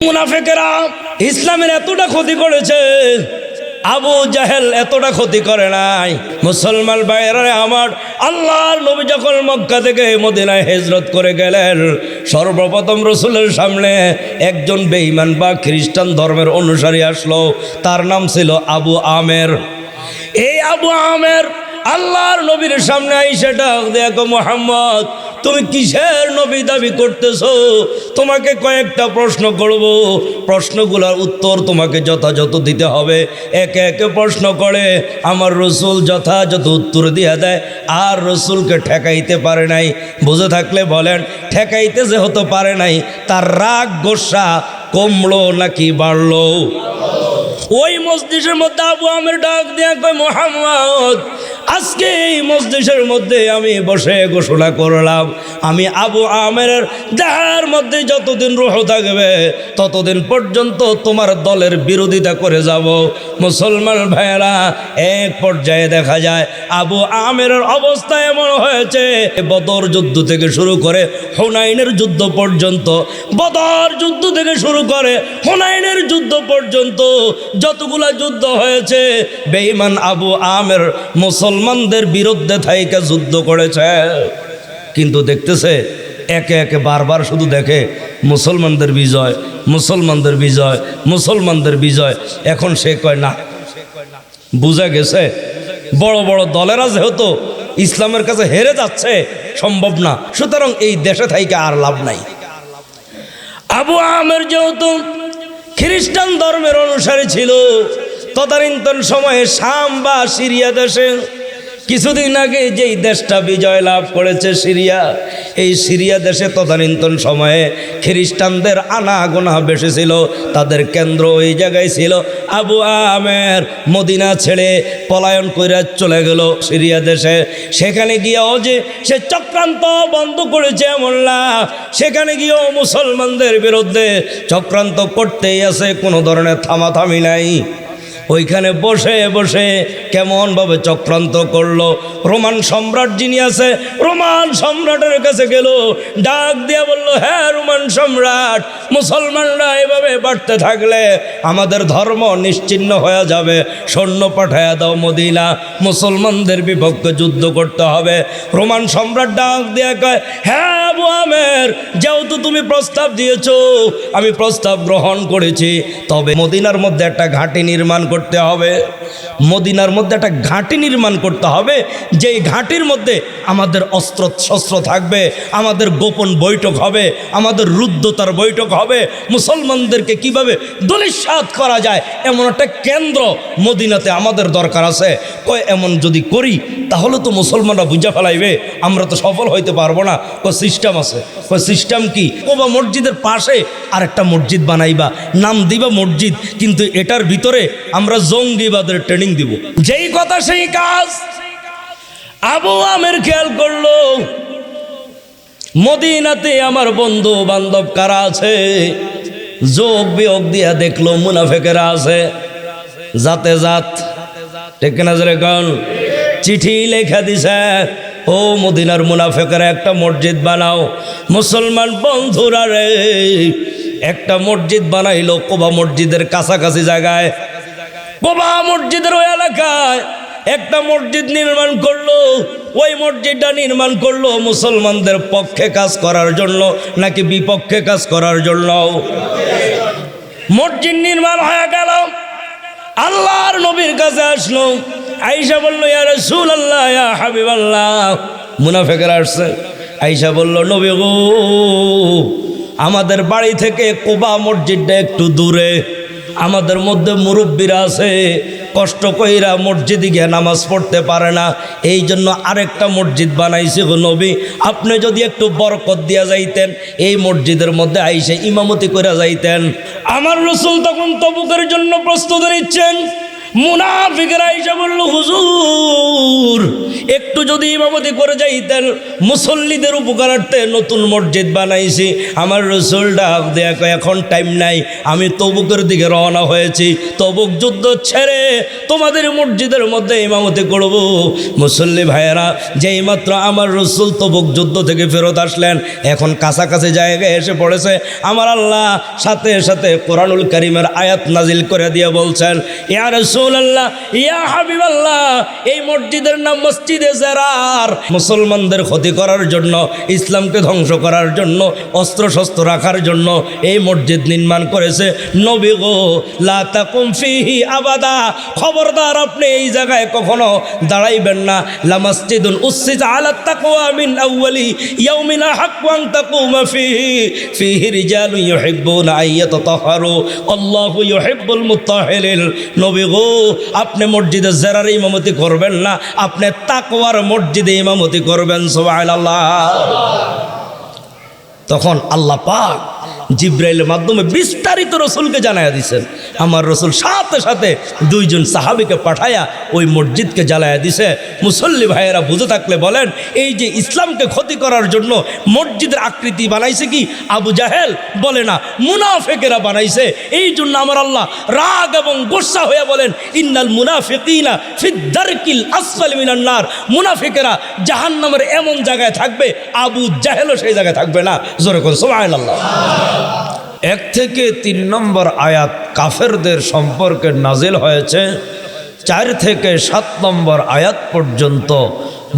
মুনাফেকেরা, ইসলামের এতটা ক্ষতি করেছে, আবু জাহেল এতটা ক্ষতি করে নাই। মুসলমান বাইরে আমার, আল্লাহর নবী যখন মক্কা থেকে মদিনায় হেজরত করে গেলেন, সর্বপ্রথম রসুলের সামনে একজন বেঈমান বা খ্রিস্টান ধর্মের অনুসারী আসলো, তার নাম ছিল আবু আমের। এই আবু আমের আল্লাহর নবীর সামনে আইসে ডাক দেখো মোহাম্মদ তুমি কিসের নবী দাবি করতেছো? তোমাকে কয়েকটা প্রশ্ন করব। প্রশ্নগুলোর উত্তর তোমাকে যথাযথ দিতে হবে। একে একে প্রশ্ন করে, আমার রসুল যথাযথ উত্তর দিয়ে দেয়, আর রসুলকে ঠেকাইতে পারে নাই। বুঝে থাকলে বলেন, ঠেকাইতে যেহেতু পারে নাই, তার রাগ গোসা কমলো নাকি বাড়লো? ওই মসজিদের মধ্যে আবু আমের ডাক দিয়া মোহাম্মদ আজকে এই মসজিদের মধ্যে আমি বসে ঘোষণা করলাম, আমি আবু আমের দেহার মধ্যে যতদিন রুহ থাকবে, ততদিন পর্যন্ত তোমার দলের বিরোধিতা করে যাব। মুসলমান ভাইয়েরা, এক পর্যায়ে দেখা যায়, আবু আমের অবস্থা এমন হয়েছে, বদর যুদ্ধ থেকে শুরু করে হুনাইনের যুদ্ধ পর্যন্ত, বদর যুদ্ধ থেকে শুরু করে হুনাইনের যুদ্ধ পর্যন্ত যতগুলা যুদ্ধ হয়েছে, বেঈমান আবু আমের মুসলমানদের বিরুদ্ধে থাইকা যুদ্ধ করেছে। কিন্তু দেখতেছে, একে একে বারবার শুধু দেখে মুসলমানদের বিজয় মুসলমানদের বিজয় মুসলমানদের বিজয়। এখন সে কয়, না, বুঝা গেছে, বড় বড় দলেরা যেহেতু ইসলামের কাছে হেরে যাচ্ছে, সম্ভব না। সুতরাং এই দেশে থাইকে আর লাভ নাই। আবু আমের যেহেতু খ্রিস্টান ধর্মের অনুসারী ছিল, তদানীন্তন সময়ে শাম বা সিরিয়া দেশে কিছুদিন আগে যেই দেশটা বিজয় লাভ করেছে সিরিয়া, এই সিরিয়া দেশে তদানীন্তন সময়ে খ্রিস্টানদের আনা গোনা বেশি ছিল, তাদের কেন্দ্র ওই জায়গায় ছিল। আবু আমের মদিনা ছেড়ে পলায়ন করে চলে গেল সিরিয়া দেশে। সেখানে গিয়েও যে, সে চক্রান্ত বন্ধ করেছে মোল্লা সেখানে গিয়েও মুসলমানদের বিরুদ্ধে চক্রান্ত করতেই আছে, কোনো ধরনের থামাথামি নাই। ওইখানে বসে বসে কেমনভাবে চক্রান্ত করল। রোমান সম্রাট যিনি আছে, রোমান সম্রাটের কাছে গেল, ডাক দিয়ে বলল হ্যাঁ রোমান সম্রাট, মুসলমানরা এভাবে বাড়তে থাকলে আমাদের ধর্ম নিশ্চিন্ন হয়ে যাবে। সৈন্য পাঠায়া দাও মদিনা, মুসলমানদের বিপক্ষে যুদ্ধ করতে হবে। রোমান সম্রাট ডাক দিয়ে কয় হ্যাঁ আবু আমের যেহেতু তুমি প্রস্তাব দিয়েছ, আমি প্রস্তাব গ্রহণ করেছি। তবে মদিনার মধ্যে একটা ঘাঁটি নির্মাণ করতে হবে। মদিনার মধ্যে একটা ঘাঁটি নির্মাণ করতে হবে, যেই ঘাঁটির মধ্যে আমাদের অস্ত্র শস্ত্র থাকবে, আমাদের গোপন বৈঠক হবে, আমাদের রুদ্ধতার বৈঠক হবে। মুসলমানদেরকে কীভাবে দলিসাত করা যায়, এমন একটা কেন্দ্র মদিনাতে আমাদের দরকার আছে। কয়, এমন যদি করি, তাহলে তো মুসলমানরা বুঝা ফেলাইবে, আমরা তো সফল হইতে পারব না। কয় সিস্টেম আছে। কয় সিস্টেম কি? কোবা মসজিদের পাশে আর একটা মসজিদ বানাইবা। নাম দিবা মসজিদ, কিন্তু এটার ভিতরে আমরা জঙ্গিবাদের ট্রেনিং দিব। যেই কথা সেই কাজ। আবু আমের খেয়াল করল, মদিনাতে আমার বন্ধু বান্ধব কারা আছে? যোগ বিয়োগ দিয়া দেখল মুনাফেকেরা আছে। যাতে জাত। ঠিক না চিঠি লেখা দিছে। ও মদিনার মুনাফেকেরা, একটা মসজিদ বানাও। মুসলমান বন্ধুরা রে, একটা মসজিদ বানাইলো কোবা মসজিদের কাছাকাছি জায়গায়। কোবা মসজিদের ওই এলাকায় একটা মসজিদ নির্মাণ করল। ওই মসজিদটা নির্মাণ করল মুসলমানদের পক্ষে কাজ করার জন্য, নাকি বিপক্ষে কাজ করার জন্য। মসজিদ নির্মাণ হয়ে গেল। আল্লাহর নবীর কাছে আসলো। আইসা বলল, ইয়া রসুল আল্লাহ ইয়া হাবিব আল্লাহ মুনাফেকের আসছে। আইসা বলল, নবী গো, আমাদের বাড়ি থেকে কোবা মসজিদটা একটু দূরে। আমাদের মধ্যে মুরব্বীরা আছে, কষ্ট কইরা মসজিদে গিয়ে নামাজ পড়তে পারে না। এই জন্য আরেকটা মসজিদ বানাইছে গো নবী। আপনি যদি একটু বরকত দিয়া যাইতেন, এই মসজিদের মধ্যে আইসে ইমামতি করে যাইতেন। আমার রসুল তখন তবুকের জন্য প্রস্তুত নিচ্ছেন। মুনাফিকরা এসে বলল, হুজুর, একটু যদি ইমামতি করে যাইতেন মুসল্লিদের উপকারার্থে নতুন মসজিদ বানাইছি। আমার রসুল ডাক এখন টাইম নাই। আমি তবুকের দিকে রওনা হয়েছি। তবুক যুদ্ধ ছেড়ে তোমাদের মসজিদের মধ্যে ইমামতি করব। মুসল্লি ভাইয়েরা, যেই মাত্র আমার রসুল তবুক যুদ্ধ থেকে ফেরত আসলেন, এখন কাছাকাছি জায়গায় এসে পড়েছে। আমার আল্লাহ সাথে সাথে কোরআনুল করিমের আয়াত নাজিল করে দিয়ে বলছেন, ইয়া রসুল এই মসজিদের নাম মসজিদে জেরার। মুসলমানদের ক্ষতি করার জন্য, ইসলামকে ধ্বংস করার জন্য অস্ত্র শস্ত্র রাখার জন্য এই মসজিদ নির্মাণ করেছে নবী গো। লা তাকুম ফিহি আবাদা। খবরদার আপনি এই জায়গায় কখনো দাঁড়াইবেন না। লা মসজিদুন উসসিসা আলা তাকওয়া আউয়ালি ইয়াউমিন হাক্কু আন তাকুমা ফিহি। ফিহি রিজালুন ইউহিব্বুনা আন ইয়াতাতাহহারু আল্লাহু ইউহিব্বুল মুত্তাহিরিন নবী গো আপনি মসজিদে জেরার ইমামতি করবেন না, আপনি তাকওয়ার মসজিদে ইমামতি করবেন সবাই আল্লাহ তখন আল্লাহ পাক জিব্রাইলের মাধ্যমে বিস্তারিত রসুলকে জানাইয়া দিছেন। আমার রসুল সাথে সাথে দুইজন সাহাবিকে পাঠায়া ওই মসজিদকে জ্বালায়া দিছে। মুসল্লি ভাইয়েরা বুঝে থাকলে বলেন, এই যে ইসলামকে ক্ষতি করার জন্য মসজিদের আকৃতি বানাইছে কি? আবু জাহেল বলে না, মুনাফেকেরা বানাইছে। এই জন্য আমার আল্লাহ রাগ এবং গোসা হয়ে বলেন, ইন্নাল মুনাফিকিনা ফিদ্দারকিল আসফাল মিনান নার। মুনাফিকেরা জাহান্নামের এমন জায়গায় থাকবে, আবু জাহেলও সেই জায়গায় থাকবে না। জোরে করে সুবহানাল্লাহ। এক থেকে তিন নম্বর আয়াত কাফেরদের সম্পর্কে নাজিল হয়েছে। চার থেকে সাত নম্বর আয়াত পর্যন্ত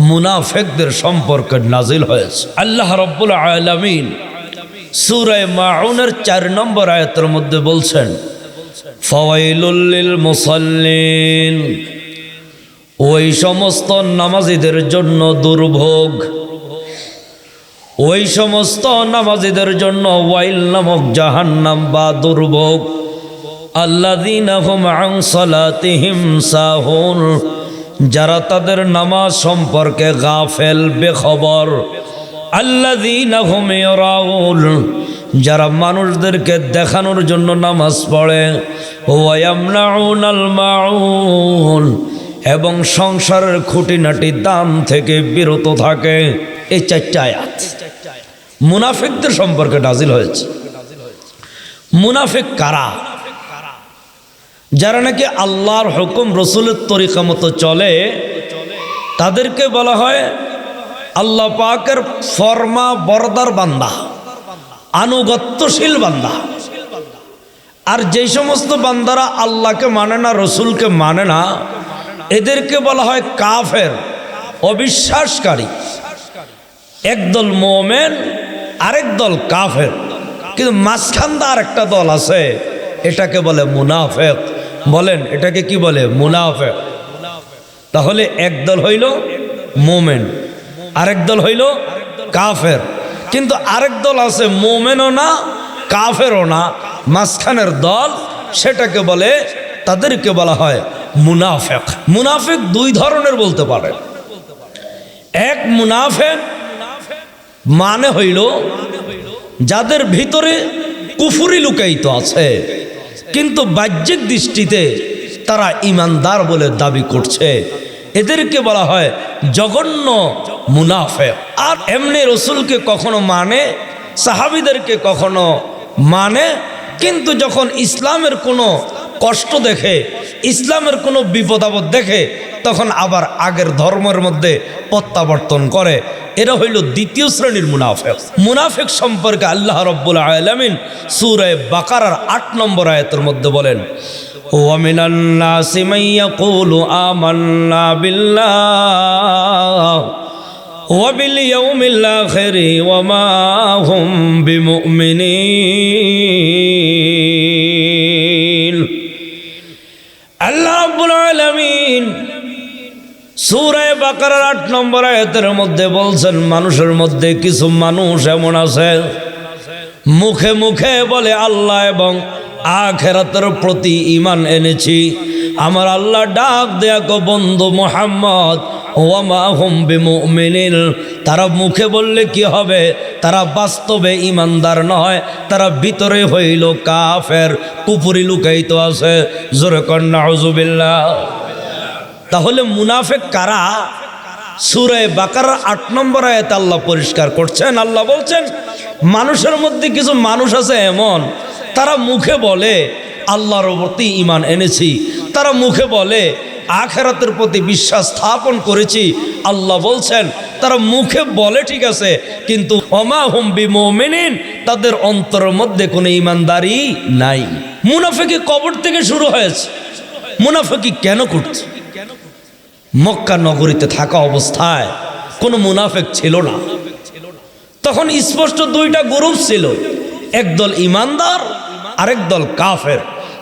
মুনাফেকদের সম্পর্কে নাজিল হয়েছে। আল্লাহ রব্বুল আলমিন সুরায় মাউনের চার নম্বর আয়াতের মধ্যে বলছেন ফওয়াইলুল্লিল মুসাল্লিন, ওই সমস্ত নামাজিদের জন্য দুর্ভোগ ওই সমস্ত নামাজিদের জন্য ওয়াইল নামক জাহান্নাম বা দুর্ভোগ। সালাতিহিম যারা তাদের নামাজ সম্পর্কে গাফেল, বেখবর। আল্লাদিনাহুম ইয়ারাউল যারা মানুষদেরকে দেখানোর জন্য নামাজ পড়ে। এবং সংসারের খুঁটিনাটি দান থেকে বিরত থাকে। এই চারটা আয়াত। মুনাফিকদের সম্পর্কে নাজিল হয়েছে। মুনাফিক কারা? যারা নাকি আল্লাহর হুকুম, রসুলের তরিকা মতো চলে, তাদেরকে বলা হয় আল্লাহ পাকের ফরমা বরদার বান্দা, আনুগত্যশীল বান্দা। আর যেই সমস্ত বান্দারা আল্লাহকে মানে না, রসুলকে মানে না, এদেরকে বলা হয় কাফের, অবিশ্বাসকারী। একদল মোমেন, আরেক দল কাফের। কিন্তু মাঝখান আর একটা দল আছে, এটাকে বলে মুনাফেক। বলেন, এটাকে কি বলে? মুনাফেক। তাহলে এক দল হইল মোমেন, আরেক দল হইল কাফের। কিন্তু আরেক দল আছে মোমেনও না, কাফেরও না। মাঝখানের দল সেটাকে বলে, তাদেরকে বলা হয় মুনাফেক। মুনাফেক দুই ধরনের বলতে পারে। এক মুনাফেক মানে হইল যাদের ভিতরে কুফুরি লুকায়িত আছে, কিন্তু বাহ্যিক দৃষ্টিতে তারা ইমানদার বলে দাবি করছে। এদেরকে বলা হয় জঘন্য মুনাফে আর এমনি রসুলকে কখনো মানে সাহাবিদেরকে কখনো মানে কিন্তু যখন ইসলামের কোনো কষ্ট দেখে, ইসলামের কোনো বিপদ আপদ দেখে তখন আবার আগের ধর্মের মধ্যে প্রত্যাবর্তন করে এরা হইল দ্বিতীয় শ্রেণীর মুনাফেক মুনাফেক সম্পর্কে আল্লাহ রব্বুল আলমিন সুরায় বাকারার আট নম্বর আয়তের মধ্যে বলেন ومن الناس من يقول آمنا بالله وباليوم الآخر وما هم بمؤمنين সূরায়ে বাকারার আট নম্বর আয়াতের মধ্যে বলছেন, মানুষের মধ্যে কিছু মানুষ এমন আছে, মুখে মুখে বলে, আল্লাহ এবং আখেরাতের প্রতি ইমান এনেছি। আমার আল্লাহ ডাক দেয়া গো বন্ধু মোহাম্মদ তারা মুখে বললে কি হবে? তারা বাস্তবে ইমানদার নয়, তারা ভিতরে হইল কাফের কুপুরি লুকাইতো আছে। জোরে কন্যা হজুবিল্লাহ তাহলে মুনাফেক কারা? সুরে বাকার আট নম্বর আয়াতে আল্লাহ পরিষ্কার করছেন। আল্লাহ বলছেন, মানুষের মধ্যে কিছু মানুষ আছে এমন, তারা মুখে বলে, আল্লাহর প্রতি ইমান এনেছি। তারা মুখে বলে, আখেরাতের প্রতি বিশ্বাস স্থাপন করেছি। আল্লাহ বলছেন, তারা মুখে বলে ঠিক আছে, কিন্তু অমা হুম বিমোমেনিন, তাদের অন্তরের মধ্যে কোনো ইমানদারি নাই। মুনাফেকি কবর থেকে শুরু হয়েছে। মুনাফেকি কেন করছে? মক্কা নগরীতে থাকা অবস্থায় কোনো মুনাফেক ছিল না। তখন স্পষ্ট দুইটা গ্রুপ ছিল একদল ইমানদার, আরেক দল কাফের।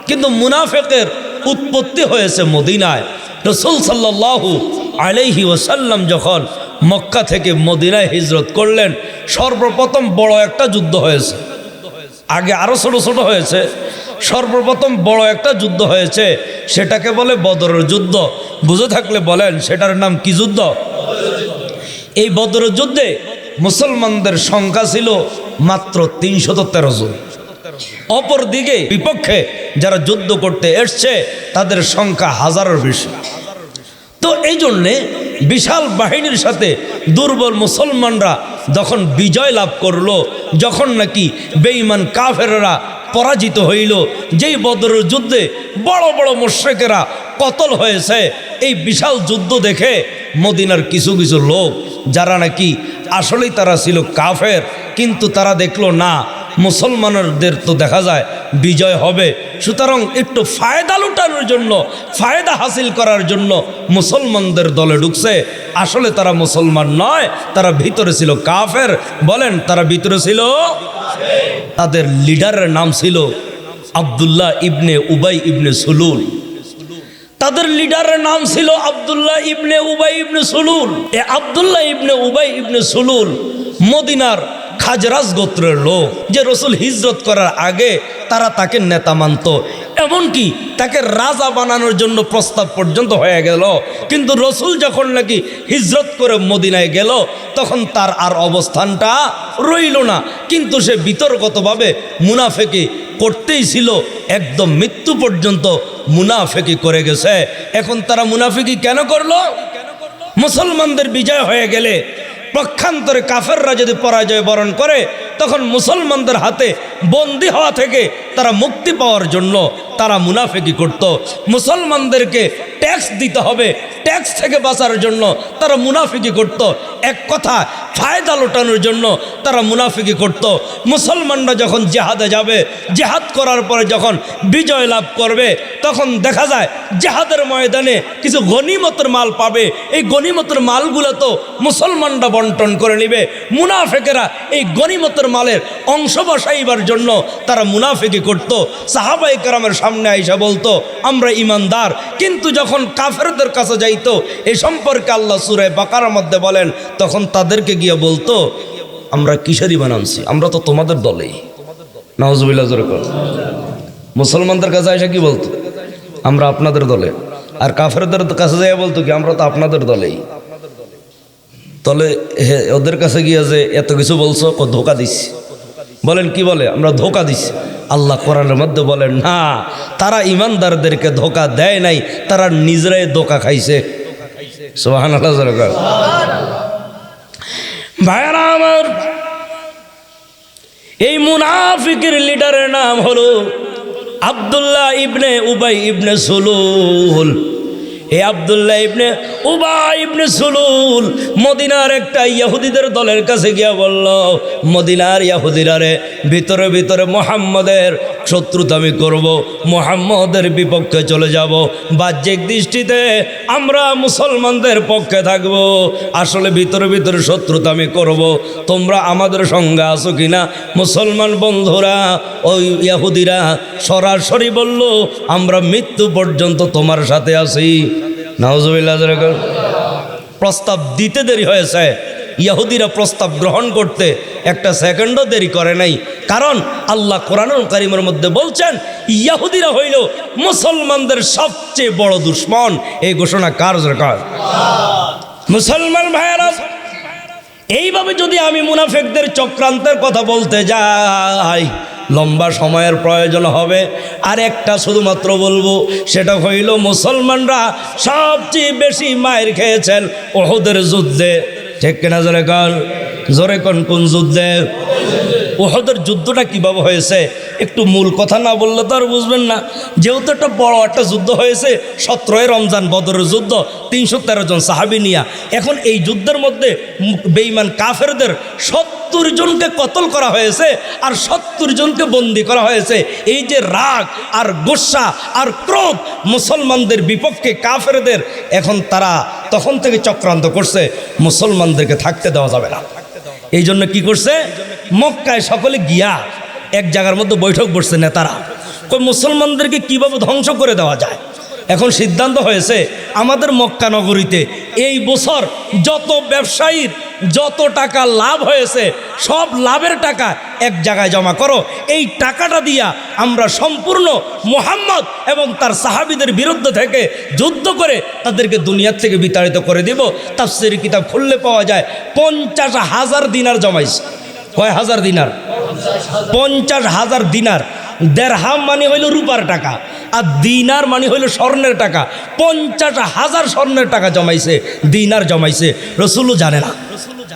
কিন্তু মুনাফেকের উৎপত্তি হয়েছে মদিনায়। রসুল সাল্লাহু আলাইহি ওসাল্লাম যখন মক্কা থেকে মদিনায় হিজরত করলেন, সর্বপ্রথম বড় একটা যুদ্ধ হয়েছে। আগে আরও ছোট ছোট হয়েছে সর্বপ্রথম বড় একটা যুদ্ধ হয়েছে। সেটাকে বলে বদরের যুদ্ধ। বুঝে থাকলে বলেন, সেটার নাম কি যুদ্ধ? এই বদরের যুদ্ধে মুসলমানদের সংখ্যা ছিল মাত্র তিনশত তেরো জন। অপরদিকে বিপক্ষে যারা যুদ্ধ করতে এসছে, তাদের সংখ্যা হাজারের বেশি। তো এই জন্যে বিশাল বাহিনীর সাথে দুর্বল মুসলমানরা যখন বিজয় লাভ করল, যখন নাকি বেঈমান কাফেররা পরাজিত হইল। যেই বদরের যুদ্ধে বড় বড় মোশ্রেকেরা কতল হয়েছে, এই বিশাল যুদ্ধ দেখে মদিনার কিছু কিছু লোক, যারা নাকি আসলেই তারা ছিল কাফের, কিন্তু তারা দেখল না মুসলমানদের তো দেখা যায় বিজয় হবে। সুতরাং একটু ফায়দা লুটানোর জন্য, ফায়দা হাসিল করার জন্য মুসলমানদের দলে ঢুকছে। আসলে তারা মুসলমান নয়, তারা ভিতরে ছিল কাফের। বলেন, তারা ভিতরে ছিল তাদের লিডারের নাম ছিল আবদুল্লাহ ইবনে উবাই ইবনে সুলুল। তাদের লিডারের নাম ছিল আবদুল্লাহ ইবনে উবাই ইবনে সুলুল। এ আবদুল্লাহ ইবনে উবাই ইবনে সুলুল মদিনার খাজরাজ গোত্রের লোক যে রসুল হিজরত করার আগে তারা তাকে নেতা মানত। এমনকি তাকে রাজা বানানোর জন্য প্রস্তাব পর্যন্ত হয়ে গেল। কিন্তু রসুল যখন নাকি হিজরত করে মদিনায় গেল, তখন তার আর অবস্থানটা রইল না। কিন্তু সে বিতর্কতভাবে মুনাফেকে করতেই ছিল। একদম মৃত্যু পর্যন্ত মুনাফেকি করে গেছে। এখন তারা মুনাফিকি কেন করল? মুসলমানদের বিজয় হয়ে গেলে পক্ষান্তরে কাফেররা যদি পরাজয় বরণ করে তখন মুসলমানদের হাতে বন্দি হওয়া থেকে তারা মুক্তি পাওয়ার জন্য তারা মুনাফেকি করত। মুসলমানদেরকে ট্যাক্স দিতে হবে, ট্যাক্স থেকে বাঁচার জন্য তারা মুনাফিকি করত। এক কথা, ফায়দা লোটানোর জন্য তারা মুনাফিকি করত। মুসলমানরা যখন জেহাদে যাবে, জেহাদ করার পরে যখন বিজয় লাভ করবে, তখন দেখা যায় জেহাদের ময়দানে কিছু গনিমতের মাল পাবে। এই গনিমতের মালগুলো তো মুসলমানরা বন্টন করে নিবে। মুনাফেকেরা এই গনিমতের মালের অংশ বসাইবার জন্য তারা মুনাফিকি করত। সাহাবাই কারামের সামনে আইসা বলতো, আমরা ইমানদার। কিন্তু যখন কাফেরদের কাছে যাইতো এই সম্পর্কে আল্লাহ সুরে বাকার মধ্যে বলেন, তখন তাদেরকে গিয়ে বলতো, আমরা কিসের ইমান আনছি? আমরা তো তোমাদের দলেই। নওয়াজবিল্লাহ জোরে মুসলমানদের কাছে আইসা কি বলতো? আমরা আপনাদের দলে। আর কাফেরদের কাছে যাই বলতো কি, আমরা তো আপনাদের দলেই। হে, ওদের কাছে গিয়ে যে এত কিছু বলছো ও ধোকা দিচ্ছি বলেন, কি বলে? আমরা ধোকা দিচ্ছি আল্লাহ কোরআনের মধ্যে বলেন, না, তারা ইমানদারদেরকে ধোকা দেয় নাই, তারা নিজেরাই ধোকা খাইছে। সোহান আমার, এই মুনাফিকের লিডারের নাম হলো আব্দুল্লাহ ইবনে উবাই ইবনে সুলুল। এই আব্দুল্লাহ ইবনে উবাই ইবনে সুলুল, মদিনার একটা ইয়াহুদিদের দলের কাছে গিয়া বলল, মদিনার ইয়াহুদিরা রে ভিতরে ভিতরে মোহাম্মদের শত্রুতা আমি করব, মোহাম্মদের বিপক্ষে চলে যাব। বাহ্যিক দৃষ্টিতে আমরা মুসলমানদের পক্ষে থাকব, আসলে ভিতরে ভিতরে শত্রুতা আমি করব। তোমরা আমাদের সঙ্গে আসো কিনা? মুসলমান বন্ধুরা, ওই ইয়াহুদিরা সরাসরি বলল, আমরা মৃত্যু পর্যন্ত তোমার সাথে আছি। নাওজবিল্লাহ প্রস্তাব দিতে দেরি হয়েছে। ইয়াহুদিরা প্রস্তাব গ্রহণ করতে একটা সেকেন্ডও দেরি করে নাই। কারণ আল্লাহ কোরআনুল কারিমের মধ্যে বলছেন, ইয়াহুদিরা হইল মুসলমানদের সবচেয়ে বড় দুশ্মন। এই ঘোষণা কার কার? মুসলমান ভাইয়েরা, এইভাবে যদি আমি মুনাফেকদের চক্রান্তের কথা বলতে যাই লম্বা সময়ের প্রয়োজন হবে। আর একটা শুধুমাত্র বলব, সেটা হইল মুসলমানরা সবচেয়ে বেশি মায়ের খেয়েছেন ওহদের যুদ্ধে। ঠিক কিনা জোরে কন? জোরে কন কোন যুদ্ধে? ওহদের যুদ্ধটা কীভাবে হয়েছে? একটু মূল কথা না বললে তো আর বুঝবেন না। যেহেতু একটা বড় একটা যুদ্ধ হয়েছে, সতেরোই রমজান বদরের যুদ্ধ, তিনশো তেরো জন সাহাবি নিয়া। এখন এই যুদ্ধের মধ্যে বেঈমান কাফেরদের সত্তর জনকে কতল করা হয়েছে আর সত্তর জনকে বন্দি করা হয়েছে। এই যে রাগ আর গোসা আর ক্রোধ মুসলমানদের বিপক্ষে কাফেরদের, এখন তারা তখন থেকে চক্রান্ত করছে। মুসলমানদেরকে থাকতে দেওয়া যাবে না। এই জন্য কি করছে? মক্কায় সকলে গিয়া এক জায়গার মধ্যে বৈঠক বসছে নেতারা। মুসলমানদেরকে কীভাবে ধ্বংস করে দেওয়া যায়? এখন সিদ্ধান্ত হয়েছে আমাদের মক্কা নগরীতে এই বছর যত ব্যবসায়ীর যত টাকা লাভ হয়েছে, সব লাভের টাকা এক জায়গায় জমা করো। এই টাকাটা দিয়া আমরা সম্পূর্ণ মোহাম্মদ এবং তার সাহাবিদের বিরুদ্ধে থেকে যুদ্ধ করে তাদেরকে দুনিয়ার থেকে বিতাড়িত করে দিব। তাফসির কিতাব খুললে পাওয়া যায় পঞ্চাশ হাজার দিনার জমাইছে। কয় হাজার দিনার? পঞ্চাশ হাজার দিনার। দেড়হাম মানে হইল রূপার টাকা, আর দিনার মানে হইল স্বর্ণের টাকা। পঞ্চাশ হাজার স্বর্ণের টাকা জমাইছে, দিনার জমাইছে। রসুলও জানে না,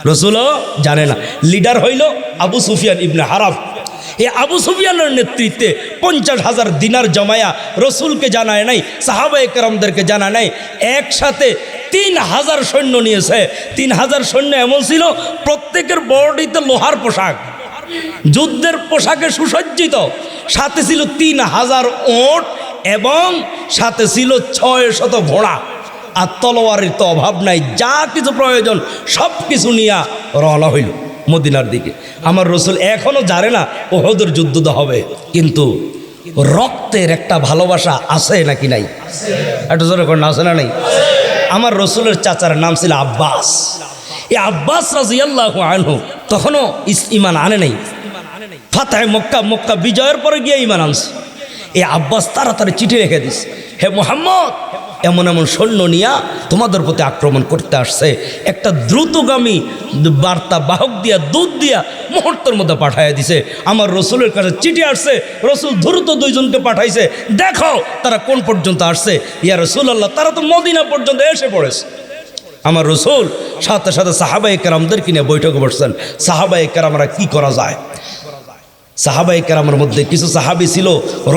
রসুলও জানে না। লিডার হইল আবু সুফিয়ান ইবনে হারাফ। এই আবু সুফিয়ানের নেতৃত্বে পঞ্চাশ হাজার দিনার জমায়া রসুলকে জানায় নাই সাহাবা একরামদেরকে জানা নাই। একসাথে তিন হাজার সৈন্য নিয়েছে। তিন হাজার সৈন্য এমন ছিল, প্রত্যেকের বডিতে লোহার পোশাক। যুদ্ধের পোশাকে সুসজ্জিত, সাথে ছিল তিন হাজার ওট এবং সাথে ছিল ছয় শত ঘোড়া। আর তলোয়ারের তো অভাব নাই, যা কিছু প্রয়োজন সব কিছু নিয়ে রওনা হইল মদিনার দিকে। আমার রসুল এখনও জানে না ও ওহদের যুদ্ধ তো হবে, কিন্তু রক্তের একটা ভালোবাসা আছে নাকি নাই? একটু জোরে করেন, আছে না নাই? আমার রসুলের চাচার নাম ছিল আব্বাস। এই আব্বাস রাজিয়াল্লাহ আনহু তখনও ইমান আনে নাই। ফাতায় মক্কা মক্কা বিজয়ের পরে গিয়ে ইমান আনছে। এ আব্বাস তাড়াতাড়ি চিঠি রেখে দিস হে মোহাম্মদ, এমন এমন সৈন্য নিয়া তোমাদের প্রতি আক্রমণ করতে আসছে। একটা দ্রুতগামী বার্তা বাহক দিয়া দুধ দিয়া মুহূর্তের মধ্যে পাঠাইয়া দিছে। আমার রসুলের কাছে চিঠি আসছে। রসুল দ্রুত দুইজনকে পাঠাইছে। দেখো তারা কোন পর্যন্ত আসছে। ইয়া রসুল আল্লাহ তারা তো মদিনা পর্যন্ত এসে পড়েছে। আমার রসুল, সাথে সাথে সাহাবাই কেরামদের কিনে বৈঠকে বসছেন। সাহাবাই কেরামরা কি করা যায়? সাহাবাই কেরামের মধ্যে কিছু সাহাবি ছিল,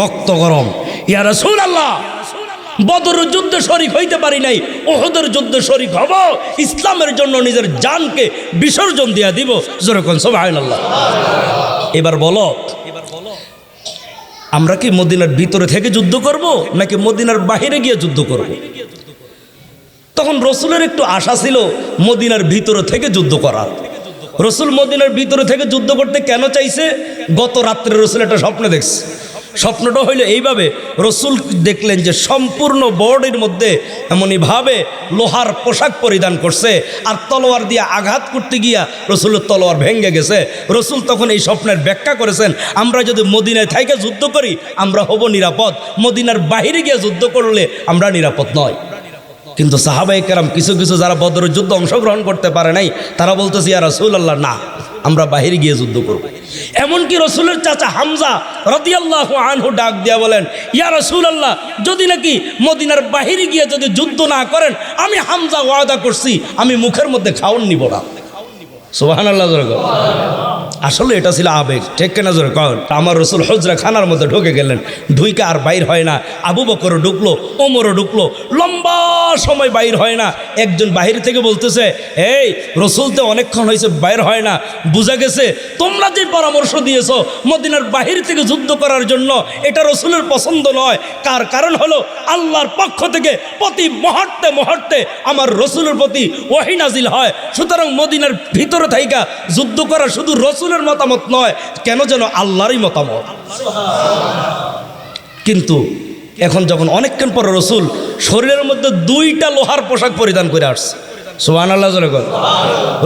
রক্ত গরম। ইয়া রসুল আল্লাহ বদর যুদ্ধে শরিক হইতে পারি নাই ওহদের যুদ্ধে শরিক হব, ইসলামের জন্য নিজের জানকে বিসর্জন দিয়া দিব। যেরকম সোভাই আল্লাহ এবার বলো, আমরা কি মদিনার ভিতরে থেকে যুদ্ধ করব, নাকি মদিনার বাহিরে গিয়ে যুদ্ধ করব? তখন রসুলের একটু আশা ছিল মদিনার ভিতরে থেকে যুদ্ধ করার রসুল মদিনার ভিতরে থেকে যুদ্ধ করতে কেন চাইছে? গত রাত্রে রসুল একটা স্বপ্ন দেখছে। স্বপ্নটা হইল এইভাবে, রসুল দেখলেন যে সম্পূর্ণ বডির মধ্যে এমনইভাবে লোহার পোশাক পরিধান করছে আর তলোয়ার দিয়ে আঘাত করতে গিয়া রসুলের তলোয়ার ভেঙে গেছে। রসুল তখন এই স্বপ্নের ব্যাখ্যা করেছেন, আমরা যদি মদিনায় থাইকে যুদ্ধ করি, আমরা হব নিরাপদ। মদিনার বাহিরে গিয়ে যুদ্ধ করলে আমরা নিরাপদ নয়। কিন্তু সাহাবাই কেরাম কিছু কিছু যারা বদরের যুদ্ধ অংশগ্রহণ করতে পারে নাই, তারা বলতেছে, ইয়া রসুল আল্লাহ না, আমরা বাহিরে গিয়ে যুদ্ধ করব। এমনকি রসুলের চাচা হামজা রদিয়াল্লাহ আনহু ডাক দিয়া বলেন, ইয়া রসুল আল্লাহ যদি নাকি মদিনার বাহিরে গিয়ে যদি যুদ্ধ না করেন, আমি হামজা ওয়াদা করছি, আমি মুখের মধ্যে খাওন নিব না। সোহান আল্লাহ আসলে এটা ছিল আবেগ। ঠিক কেনা জোরে আমার রসুল হজরা খানার মধ্যে ঢুকে গেলেন। ঢুইকে আর বাইর হয় না। আবু বকরও ঢুকলো, ওমরও ঢুকলো। লম্বা সময় বাইর হয় না। একজন বাহির থেকে বলতেছে, এই, রসুল তো অনেকক্ষণ হয়েছে বাইর হয় না। বোঝা গেছে, তোমরা যে পরামর্শ দিয়েছ, মদিনার বাহির থেকে যুদ্ধ করার জন্য, এটা রসুলের পছন্দ নয়। কার কারণ হলো, আল্লাহর পক্ষ থেকে প্রতি মুহূর্তে মুহূর্তে আমার রসুলের প্রতি ওয়াহি নাজিল হয়। সুতরাং মদিনার ভিতরে থাইকা যুদ্ধ করা শুধু রসুলের মতামত নয়, কেন যেন আল্লাহরই মতামত। কিন্তু এখন যখন অনেকক্ষণ পরে রসুল শরীরের মধ্যে দুইটা লোহার পোশাক পরিধান করে আসছে। সোহান আল্লাহ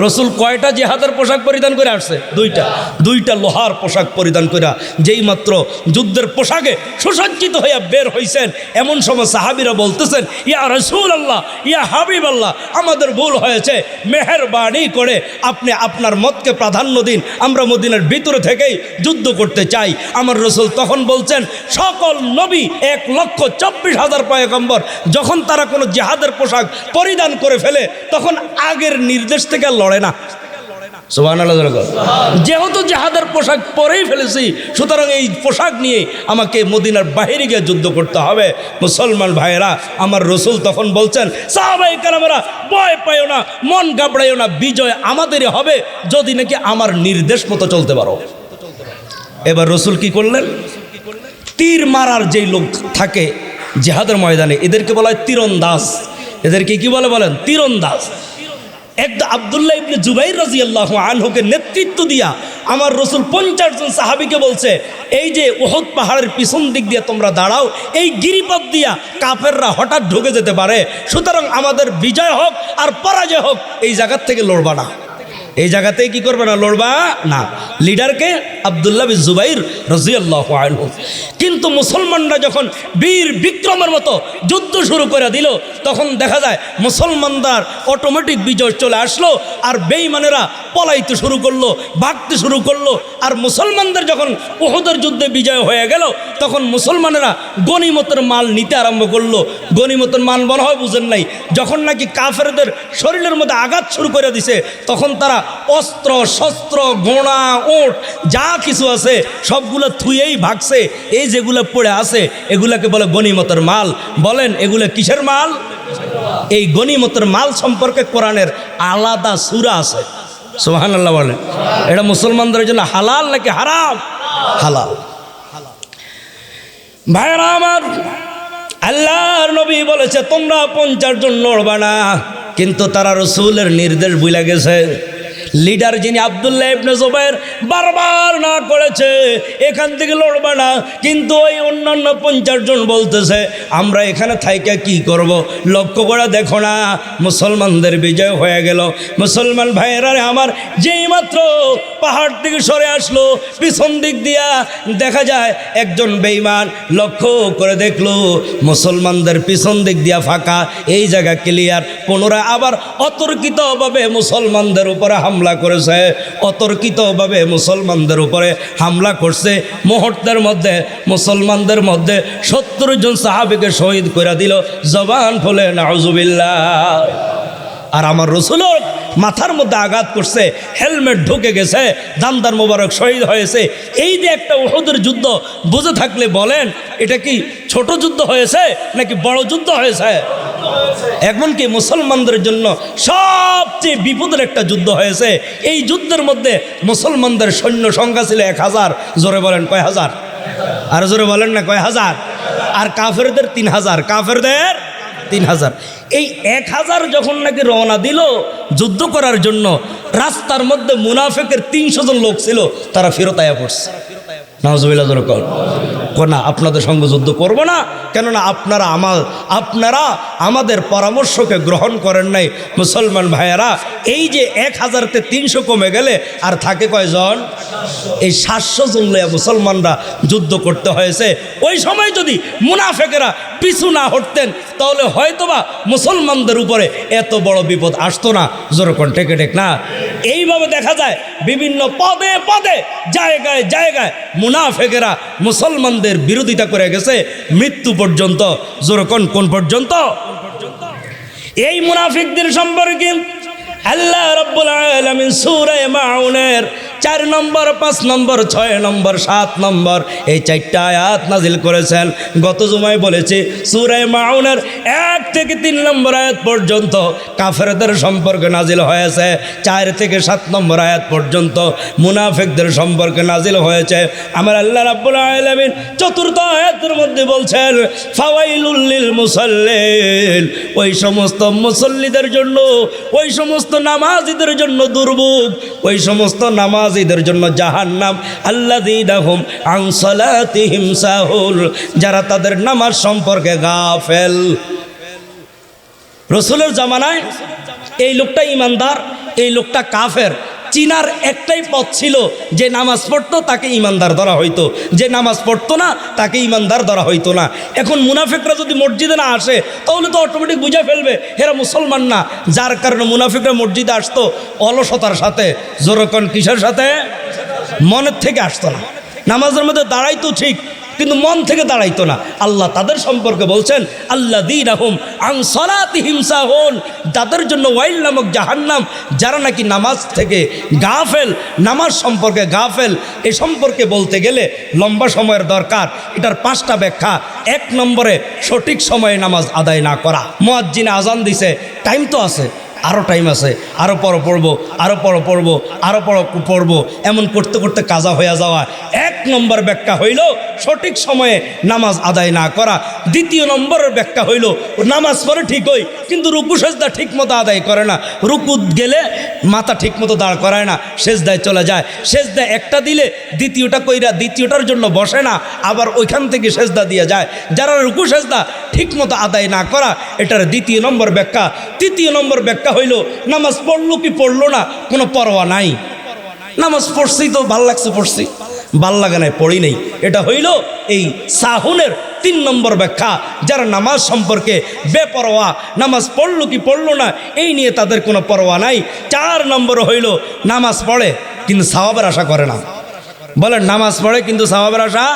রসুল কয়টা জেহাদের পোশাক পরিধান করে আসছে? দুইটা। দুইটা লোহার পোশাক পরিধান করে যেই মাত্র যুদ্ধের পোশাকে সুসজ্জিত হইয়া বের হইছেন, এমন সময় সাহাবিরা বলতেছেন, ইয়া রসুল আল্লাহ ইয়া হাবিব আল্লাহ আমাদের ভুল হয়েছে। মেহরবানি করে আপনি আপনার মতকে প্রাধান্য দিন। আমরা মদিনার ভিতরে থেকেই যুদ্ধ করতে চাই। আমার রসুল তখন বলছেন, সকল নবী এক লক্ষ চব্বিশ হাজার পয়গম্বর, যখন তারা কোনো জেহাদের পোশাক পরিধান করে ফেলে, তখন আগের নির্দেশ থেকে লড়ে না। যেহেতু জাহাদের পোশাক পরেই ফেলেছি, সুতরাং এই পোশাক নিয়ে আমাকে মদিনার বাহিরে গিয়ে যুদ্ধ করতে হবে। মুসলমান ভাইয়েরা, আমার রসুল তখন বলছেন ভয় পাইও না, মন ঘাবড়াইও না, বিজয় আমাদেরই হবে যদি নাকি আমার নির্দেশ মতো চলতে পারো। এবার রসুল কি করলেন? তীর মারার যেই লোক থাকে জেহাদের ময়দানে, এদেরকে বলা হয় তীরন্দাজ। এদেরকে কি বলে বলেন? তীরন্দাজ। একদম আবদুল্লাহ ইবনে জুবাইর রাজিয়াল্লাহু আনহুকে নেতৃত্ব দিয়া আমার রসুল পঞ্চাশ জন সাহাবিকে বলছে, এই যে ওহদ পাহাড়ের পিছন দিক দিয়ে তোমরা দাঁড়াও, এই গিরিপথ দিয়া কাফেররা হঠাৎ ঢুকে যেতে পারে। সুতরাং আমাদের বিজয় হোক আর পরাজয় হোক, এই জায়গার থেকে লড়বা না। এই জায়গাতে কি করবে না, লড়বা? না। লিডারকে আবদুল্লাহ বিন জুবাইর রাজিয়াল্লাহ কিন্তু মুসলমানরা যখন বীর বিক্রমের মতো যুদ্ধ শুরু করে দিল, তখন দেখা যায় মুসলমানদের অটোমেটিক বিজয় চলে আসলো আর বেইমানেরা পলাইতে শুরু করল, ভাগতে শুরু করল। আর মুসলমানদের যখন ওহদের যুদ্ধে বিজয় হয়ে গেল, তখন মুসলমানেরা গনিমতের মাল নিতে আরম্ভ করল। গনিমতের মাল বলা হয় বুঝেন নাই। যখন নাকি কাফেরদের শরীরের মধ্যে আঘাত শুরু করে দিছে, তখন তারা অস্ত্র, শস্ত্র গোড়া ওট যা কিছু আছে, সবগুলো থুয়েই ভাগছে। এই যেগুলো পড়ে আছে, এগুলাকে বলে গনিমতের মাল। বলেন, এগুলো কিসের মাল? এই গনিমতের মাল সম্পর্কে কোরআনের আলাদা সুরা আছে। সোহান আল্লাহ বলেন। এটা মুসলমানদের জন্য হালাল নাকি হারাম? হালাল। ভাইরা আমার, আল্লাহর নবী বলেছে, তোমরা পঞ্চাশ জন লড়বা না, কিন্তু তারা রসুলের নির্দেশ বুঝলে গেছে। লিডার যিনি আবদুল্লাহ ইবনে জুবাইর বারবার না করেছে, এখান থেকে লড়বে না। কিন্তু ওই অন্যান্য পঞ্চাশ জন বলতেছে, আমরা এখানে থাইকা কি করব? লক্ষ্য করে দেখো না, মুসলমানদের বিজয় হয়ে গেল। মুসলমান ভাইয়েরা আমার, যেই মাত্র পাহাড় থেকে সরে আসলো, পিছন দিক দিয়া দেখা যায় একজন বেইমান লক্ষ্য করে দেখল, মুসলমানদের পিছন দিক দিয়া ফাঁকা। এই জায়গা ক্লিয়ার পুনরায় আবার অতর্কিতভাবে মুসলমানদের উপরে হামলা করেছে, অতর্কিতভাবে মুসলমানদের উপরে হামলা করছে। মুহূর্তের মধ্যে, মুসলমানদের মধ্যে সত্তর জন সাহাবিকে শহীদ করে দিল, জবান ফলে, নাউজুবিল্লাহ। আর আমার রসুলও মাথার মধ্যে আঘাত করছে, হেলমেট ঢুকে গেছে দামদার মোবারক শহীদ হয়েছে। এই যে একটা ওষুধের যুদ্ধ, বুঝে থাকলে বলেন, এটা কি ছোট যুদ্ধ হয়েছে নাকি বড় যুদ্ধ হয়েছে? এমনকি মুসলমানদের জন্য সবচেয়ে বিপদের একটা যুদ্ধ হয়েছে। এই যুদ্ধের মধ্যে মুসলমানদের সৈন্য সংখ্যা ছিল এক হাজার। জোরে বলেন কয় হাজার? আর জোরে বলেন না কয় হাজার? আর কাফেরদের তিন হাজার। কাফেরদের তিন হাজার। এই এক হাজার যখন নাকি রওনা দিল যুদ্ধ করার জন্য, রাস্তার মধ্যে মুনাফেকের তিনশো জন লোক ছিল, তারা ফেরত আয়া পড়ছে। নজবিল্লা না, আপনাদের সঙ্গে যুদ্ধ করব না, কেননা আপনারা আমার আপনারা আমাদের পরামর্শকে গ্রহণ করেন নাই। মুসলমান ভাইয়েরা, এই যে এক হাজারতে তিনশো কমে গেলে আর থাকে কয়জন? এই সাতশো জন মুসলমানরা যুদ্ধ করতে হয়েছে। ওই সময় যদি মুনাফেকেরা পিছু না হটতেন, তাহলে হয়তোবা মুসলমানদের উপরে এত বড় বিপদ আসতো না। যেরকম টেকে টেক না। এইভাবে দেখা যায়, বিভিন্ন পদে পদে, জায়গায় জায়গায় মুনাফেকেরা মুসলমানদের বিরোধিতা করে গেছে। মৃত্যু পর্যন্ত যেরকম কোন পর্যন্ত? এই মুনাফিকদের সম্পর্কে আল্লাহ রব্বুল আলামিন সূরা মাউনের চার নম্বর, পাঁচ নম্বর, ছয় নম্বর, সাত নম্বর, এই চারটা আয়াত নাজিল করেছেন। গত জুমায় বলেছি সুরায় মাউনের এক থেকে তিন নম্বর আয়াত পর্যন্ত কাফেরদের সম্পর্কে নাজিল হয়েছে। চার থেকে সাত নম্বর আয়াত পর্যন্ত মুনাফিকদের সম্পর্কে নাজিল হয়েছে। আমার আল্লাহ রাব্বুল আলামিন চতুর্থ আয়াতের মধ্যে বলছেন ফাওয়াইলুল্লিল মুসাল্লিন ওই সমস্ত মুসল্লিদের জন্য, ওই সমস্ত নামাজিদের জন্য দুর্ভোগ, ওই সমস্ত নামাজিদের জন্য জাহান্নাম নাম আল্লাহ সাহুল, যারা তাদের নামাজ সম্পর্কে গাফেল। রসুলের জামানায় এই লোকটা ইমানদার, এই লোকটা কাফের। চিনার একটাই পথ ছিল যে নামাজ পড়তো, তাকে ইমানদার ধরা হইতো। যে নামাজ পড়তো না, তাকে ইমানদার ধরা হইতো না। এখন মুনাফিকরা যদি মসজিদে না আসে, তাহলে তো অটোমেটিক বুঝে ফেলবে হেরা মুসলমান না। যার কারণে মুনাফিকরা মসজিদে আসতো অলসতার সাথে, জোরকন কিসের সাথে? মনের থেকে আসতো না। নামাজের মধ্যে দাঁড়াইতো ঠিক কিন্তু মন থেকে দাঁড়াইতো না। আল্লাহ তাদের সম্পর্কে বলছেন আল্লাহ দিন আহম আংসলাতি হিংসা হন তাদের জন্য ওয়াইল নামক জাহান্নাম, যারা নাকি নামাজ থেকে গাফেল, নামাজ সম্পর্কে গাফেল, এ সম্পর্কে বলতে গেলে লম্বা সময়ের দরকার। এটার পাঁচটা ব্যাখ্যা। এক নম্বরে, সঠিক সময়ে নামাজ আদায় না করা। মোয়াজ্জিনে আজান দিছে, টাইম তো আছে। আরও টাইম আছে আরও পর পড়ব আরও পর পড়ব আরও পর পড়ব। এমন করতে করতে কাজা হয়ে যাওয়া এক নম্বর ব্যাখ্যা হইল সঠিক সময়ে নামাজ আদায় না করা। দ্বিতীয় নম্বরের ব্যাখ্যা হইল নামাজ পড়ে ঠিকই কিন্তু রুকু সেজদা ঠিক মতো আদায় করে না। রুকু গেলে মাথা ঠিক মতো দাঁড় করায় না, সেজদায় চলে যায়। সেজদা একটা দিলে দ্বিতীয়টা কইরা দ্বিতীয়টার জন্য বসে না, আবার ওইখান থেকে সেজদা দিয়ে যায়। যারা রুকু সেজদা ঠিক মতো আদায় না করা, এটার দ্বিতীয় নম্বর ব্যাখ্যা। তৃতীয় নম্বর ব্যাখ্যা হইল, নামাজ পড়ল কি পড়ল না, কোনো পরোয়া নাই। নামাজ পড়ছি তো, ভালো লাগছে পড়ছি। ভালো লাগে নাই, পড়ি নেই। এটা হইল এই সাহুনের তিন নম্বর ব্যাখ্যা, যারা নামাজ সম্পর্কে বেপরোয়া, নামাজ পড়ল কি পড়ল না, এই নিয়ে তাদের কোনো পরোয়া নাই। চার নম্বর হইল, নামাজ পড়ে, কিন্তু সাহাবের আশা করে না। বলেন, নামাজ পড়ে, কিন্তু সাহাবের আশা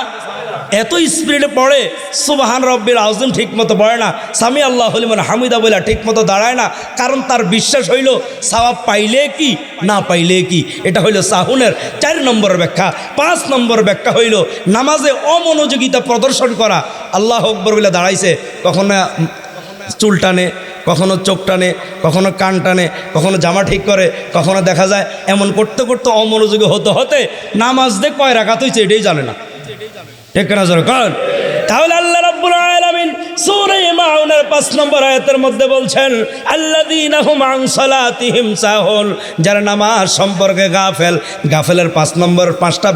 এত স্পিডে পড়ে, সুবাহান রব্বির ঠিক মতো পড়ে না স্বামী আল্লাহ হলিমান হামিদা বলে ঠিক মতো দাঁড়ায় না, কারণ তার বিশ্বাস হইল, সাওয়াব পাইলে কি, না পাইলে কি, এটা হইল সাহুনের চার নম্বর ব্যাখ্যা। পাঁচ নম্বর ব্যাখ্যা হইল, নামাজে অমনোযোগিতা প্রদর্শন করা, আল্লাহ আকবর বলে দাঁড়াইছে, কখনো চুল টানে, কখনো চোখ টানে, কখনো কান টানে, কখনো জামা ঠিক করে, কখনো দেখা যায়, এমন করতে করতে অমনোযোগী হতে হতে নামাজ দে কয় রাখাত হয়েছে এটাই জানে না। ঠিক না জোর কর। তাহলে আল্লাহ রব্বুল সূরা মাউনের 5 নম্বর মধ্যে বলছেন, আল্লাযীনা হুম আন সালাতিহিম সাহুন। যারা নামাজ সম্পর্কে গাফেল। গাফেলের 5 নম্বর পাঁচটা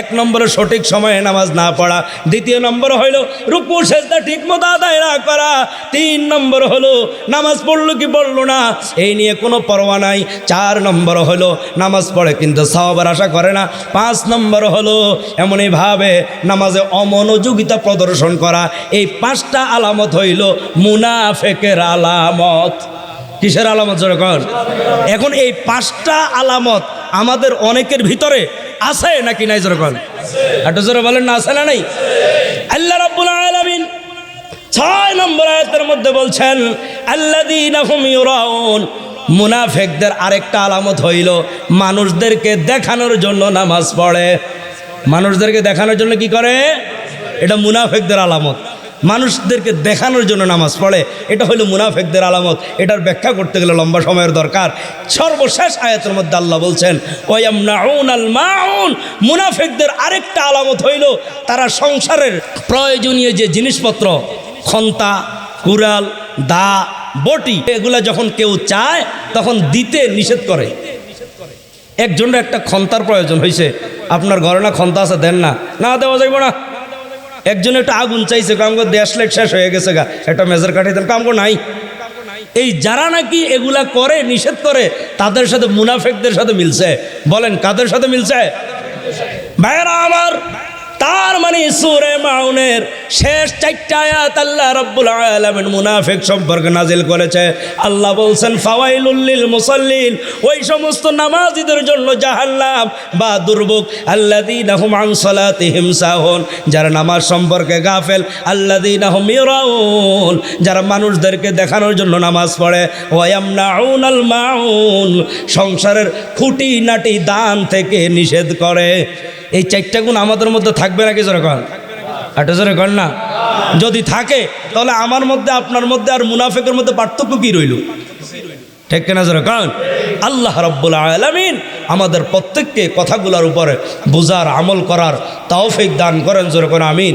এক নম্বরে সঠিক সময়ে নামাজ না পড়া। দ্বিতীয় নম্বর হইল, রুকু, সেজদা ঠিকমতো আদায় না করা। তিন নম্বর হলো, নামাজ পড়ল কি পড়ল না, এই নিয়ে কোনো পরোয়া নাই। চার নম্বর হলো, নামাজ পড়ে কিন্তু সওয়াবের আশা করে না। পাঁচ নম্বর হলো এমনই ভাবে নামাজে অমনোযোগিতা প্রদর্শন করা। এই পাঁচটা আলামত হইল মুনাফেকের আলামত। কিসের আলামত যখন এখন এই পাঁচটা আলামত আমাদের অনেকের ভিতরে আছে নাকি নাই যখন একটু জোরে বলেন না, আছে না নাই? আল্লাহ রাব্বুল আলামিন ছয় নম্বর আয়াতের মধ্যে বলছেন, আল্লাযীনা হুম ইউরাউন। মুনাফেকদের আরেকটা আলামত হইল মানুষদেরকে দেখানোর জন্য নামাজ পড়ে। মানুষদেরকে দেখানোর জন্য কি করে? এটা মুনাফেকদের আলামত। মানুষদেরকে দেখানোর জন্য নামাজ পড়ে, এটা হলো মুনাফেকদের আলামত। এটার ব্যাখ্যা করতে গেলে লম্বা সময়ের দরকার। সর্বশেষ আয়াতের মধ্যে আল্লাহ বলছেন ওয়াম নাউন আল মাউন মুনাফেকদের আরেকটা আলামত হইল তারা সংসারের প্রয়োজনীয় যে জিনিসপত্র, খন্তা, কুড়াল, দা, বটি, এগুলা যখন কেউ চায়, তখন দিতে নিষেধ করে। একজনের একটা খন্তার প্রয়োজন হয়েছে আপনার ঘরে না খন্তা আছে, দেন না। না দেওয়া যাইব না। একজন একটা আগুন চাইছে কামগো দেশ লাইট শেষ হয়ে গেছে গা, একটা মেজার কাটিয়ে দেন, কামগো নাই। এই যারা নাকি এগুলা করে, নিষেধ করে, তাদের সাথে মুনাফেকদের সাথে মিলছে। বলেন, কাদের সাথে মিলছে? ভাইরা আমার তার মানে সুরে মাউনের শেষ চারটা আয়াত আল্লাহ রাব্বুল আলামিন মুনাফিক সম্পর্কে নাজিল করেছে। আল্লাহ বলছেন, ফাওয়াইলুল লিল মুসাল্লিন ওই সমস্ত নামাজীদের জন্য জাহান্নাম বা দুর্ভোগ। আল্লাযীনা হুম আন সালাতিহিম সাহুন, যারা নামাজ সম্পর্কে গাফেল। আল্লাযীনা হুম ইউরাউন যারা মানুষদেরকে দেখানোর জন্য নামাজ পড়ে। ওয়ায়ামনাউনাল মাউন, সংসারের খুঁটি নাটি দান থেকে নিষেধ করে। এই চারটা গুণ আমাদের মধ্যে থাকবে নাকি জোরে কন? একটা জোরে না? যদি থাকে, তাহলে আমার মধ্যে, আপনার মধ্যে আর মুনাফেকের মধ্যে পার্থক্য কি রইল? ঠিক কেনা জোরে কন? আল্লাহ রব্বুল আলমিন আমাদের প্রত্যেককে কথাগুলোর উপরে বোঝার, আমল করার তাওফিক দান করেন জোরে আমিন।